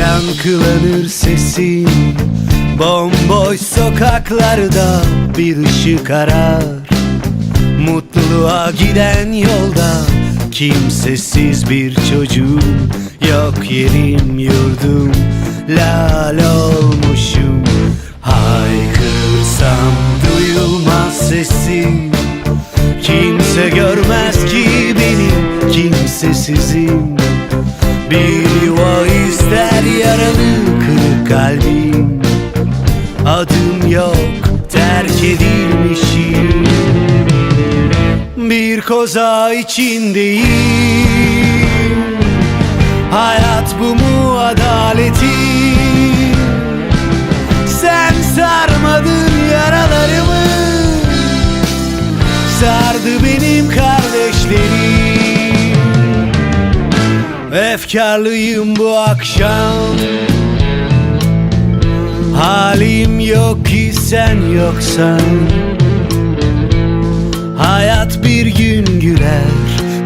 Yankılanır sesin Bomboş sokaklarda bir ışık arar. Mutluluğa giden yolda Kimsesiz bir çocuğum Yok yerim yurdum Lal olmuşum. Haykırsam duyulmaz sesim Kimse görmez ki benim kimsesizim Bir yuva ister yaralı kırık kalbim. Adım yok terk edilmişim. Bir koza içindeyim. Hayat bu mu adaleti Sen sarmadın yaralarımı. Sardı benim kardeşlerim Efkarlıyım bu akşam. Halim yok ki sen yoksan. Hayat bir gün güler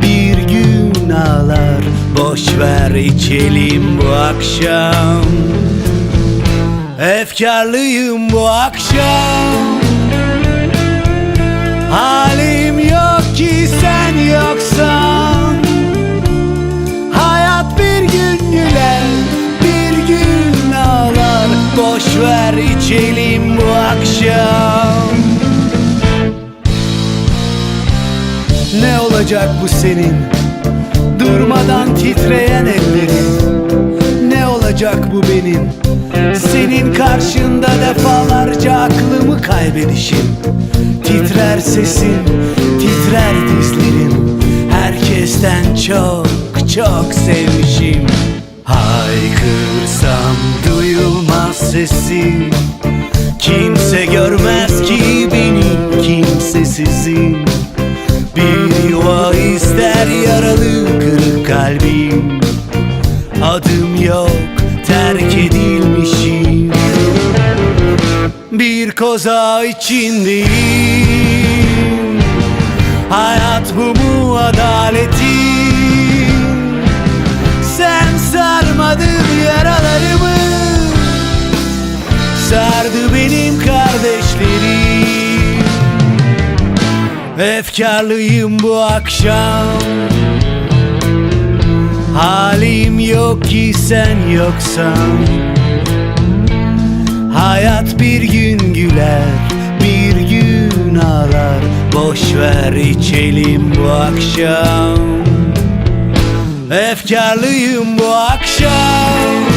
Bir gün ağlar. Boş ver içelim bu akşam. Efkarlıyım bu akşam ver içelim bu akşam. Ne olacak bu senin Durmadan titreyen ellerin? Ne olacak bu benim Senin karşında defalarca aklımı kaybedişim? Titrer sesim, sesim Kimse görmez ki benim kimsesizim Bir yuva ister yaralı kırık kalbim. Adım yok terk edilmişim. Bir koza içindeyim. Hayat bu mu adaleti Efkarlıyım bu akşam. Halim yok ki sen yoksan. Hayat bir gün güler Bir gün ağlar. Boş ver içelim bu akşam. Efkarlıyım bu akşam